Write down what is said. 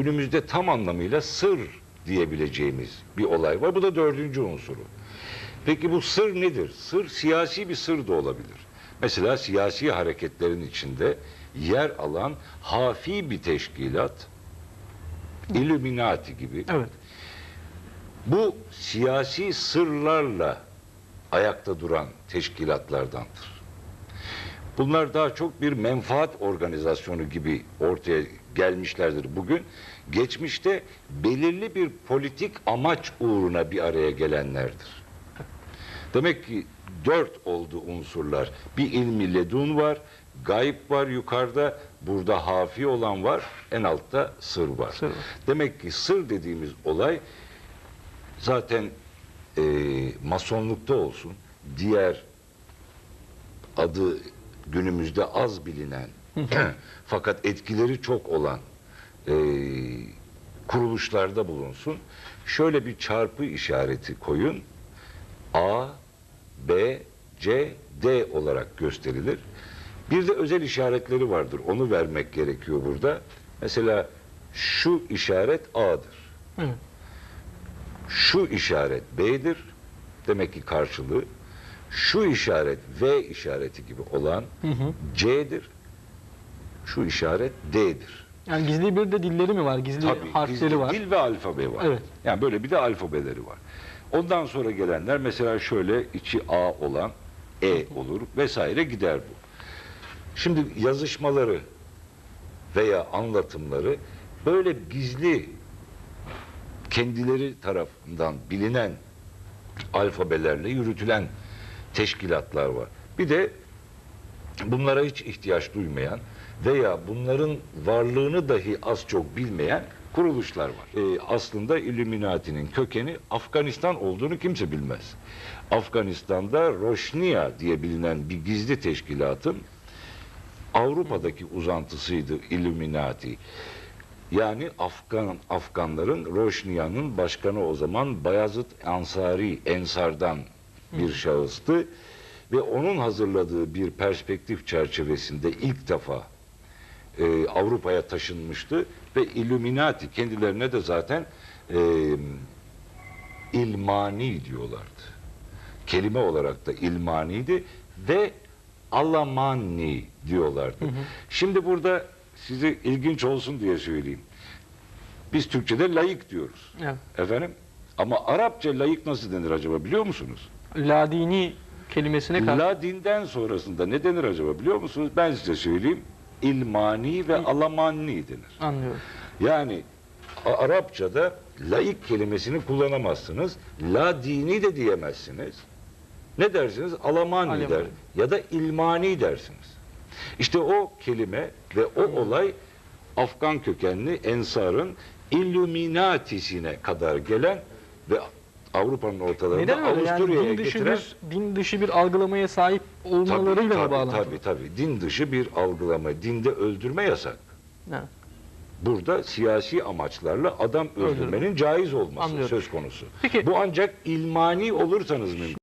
günümüzde tam anlamıyla sır diyebileceğimiz bir olay var. Bu da dördüncü unsuru. Peki bu sır nedir? Sır siyasi bir sır da olabilir. Mesela siyasi hareketlerin içinde yer alan hafi bir teşkilat, Illuminati gibi Evet. bu siyasi sırlarla ayakta duran teşkilatlardandır. Bunlar daha çok bir menfaat organizasyonu gibi ortaya gelmişlerdir bugün. Geçmişte belirli bir politik amaç uğruna bir araya gelenlerdir. Demek ki dört oldu unsurlar. Bir ilmi ledun var, gayb var yukarıda, burada hafi olan var, en altta sır var. Sır. Demek ki sır dediğimiz olay zaten e, masonlukta olsun, diğer adı günümüzde az bilinen fakat etkileri çok olan e, kuruluşlarda bulunsun. Şöyle bir çarpı işareti koyun. A, B, C, D olarak gösterilir. Bir de özel işaretleri vardır. Onu vermek gerekiyor burada. Mesela şu işaret A'dır. Evet. Şu işaret B'dir. Demek ki karşılığı. Şu işaret V işareti gibi olan Hı hı. C'dir. Şu işaret D'dir. Yani gizli bir de dilleri mi var? Gizli Tabii harfleri gizli var. dil ve alfabe var. Evet. Yani böyle bir de alfabeleri var. Ondan sonra gelenler mesela şöyle içi A olan E olur vesaire gider bu. Şimdi yazışmaları veya anlatımları böyle gizli kendileri tarafından bilinen alfabelerle yürütülen teşkilatlar var. Bir de bunlara hiç ihtiyaç duymayan veya bunların varlığını dahi az çok bilmeyen kuruluşlar var. Ee, aslında Illuminati'nin kökeni Afganistan olduğunu kimse bilmez. Afganistan'da Roşniya diye bilinen bir gizli teşkilatın Avrupa'daki uzantısıydı Illuminati. Yani Afgan Afganların Roşniya'nın başkanı o zaman Bayazıt Ansari Ensar'dan bir şahıstı ve onun hazırladığı bir perspektif çerçevesinde ilk defa e, Avrupa'ya taşınmıştı ve Illuminati kendilerine de zaten e, ilmani diyorlardı. Kelime olarak da ilmaniydi ve Alamanni diyorlardı. Şimdi burada size ilginç olsun diye söyleyeyim. Biz Türkçe'de layık diyoruz. Evet. Efendim? Ama Arapça layık nasıl denir acaba biliyor musunuz? Ladini kelimesine karşı. La dinden sonrasında ne denir acaba biliyor musunuz? Ben size söyleyeyim. İlmani ve Alamanni denir. Anlıyorum. Yani Arapçada laik kelimesini kullanamazsınız. La dini de diyemezsiniz. Ne dersiniz? Alamanni Alemani. der ya da ilmani dersiniz. İşte o kelime ve o olay Afgan kökenli Ensar'ın Illuminatisine kadar gelen ve Avrupa'nın ortalarında Neden öyle? Yani Avusturya'ya din dışı getiren bir din dışı bir algılamaya sahip olmalarıyla mı tabii, bağlantılı? tabii tabii din dışı bir algılama, dinde öldürme yasak. Ha. Burada siyasi amaçlarla adam öldürmenin caiz olması Anlıyorum. söz konusu. Peki- Bu ancak ilmani olursanız mümkün.